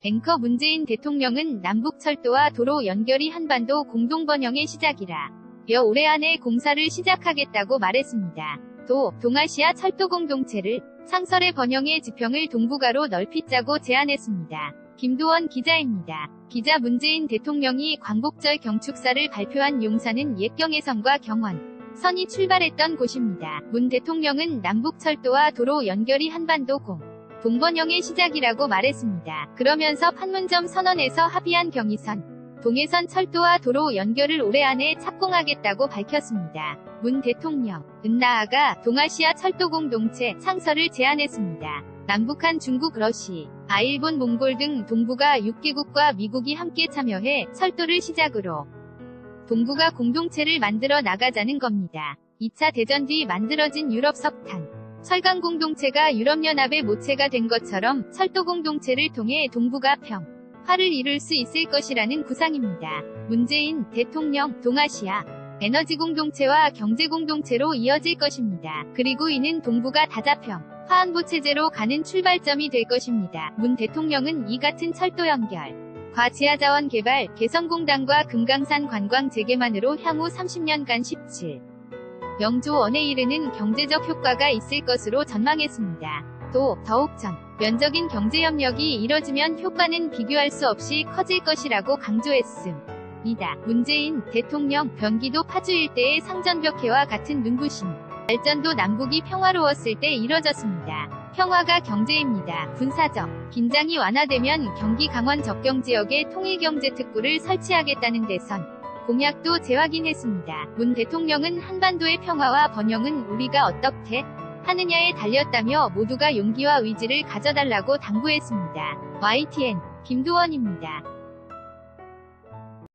앵커 문재인 대통령은 남북철도와 도로 연결이 한반도 공동번영의 시작이라 여 올해 안에 공사를 시작하겠다고 말했습니다. 또 동아시아 철도 공동체를 상설의 번영의 지평을 동북아로 넓히 짜고 제안했습니다. 김도원 기자입니다. 기자 문재인 대통령이 광복절 경축사를 발표한 용산은 옛 경해선과 경원, 선이 출발했던 곳입니다. 문 대통령은 남북철도와 도로 연결이 한반도 공, 동번영의 시작이라고 말했습니다. 그러면서 판문점 선언에서 합의한 경의선, 동해선 철도와 도로 연결을 올해 안에 착공하겠다고 밝혔습니다. 문 대통령, 은 나아가 동아시아 철도 공동체 상설을 제안했습니다. 남북한 중국 러시, 아 일본 몽골 등 동북아 6개국과 미국이 함께 참여해 철도를 시작으로 동북아 공동체를 만들어 나가자는 겁니다. 2차 대전 뒤 만들어진 유럽 석탄, 철강 공동체가 유럽연합의 모체가 된 것처럼 철도 공동체를 통해 동북아 평, 화를 이룰 수 있을 것이라는 구상입니다. 문재인 대통령 동아시아 에너지 공동체와 경제 공동체로 이어질 것입니다. 그리고 이는 동북아 다자평, 화안보 체제로 가는 출발점이 될 것입니다. 문 대통령은 이 같은 철도 연결, 과 지하자원 개발, 개성공단과 금강산 관광 재개만으로 향후 30년간 17 0조 원에 이르는 경제적 효과가 있을 것으로 전망했습니다. 또 더욱 전 면적인 경제협력이 이뤄지면 효과는 비교할 수 없이 커질 것이라고 강조했습니다. 문재인 대통령 경기도 파주 일대의 상전벽해와 같은 눈부심 발전도 남북이 평화로웠을 때 이뤄졌습니다. 평화가 경제입니다. 군사적 긴장이 완화되면 경기 강원 접경 지역에 통일경제특구를 설치하겠다는 대선 공약도 재확인했습니다. 문 대통령은 한반도의 평화와 번영은 우리가 어떻게 하느냐에 달렸다며 모두가 용기와 의지를 가져달라고 당부했습니다. YTN 김도원입니다.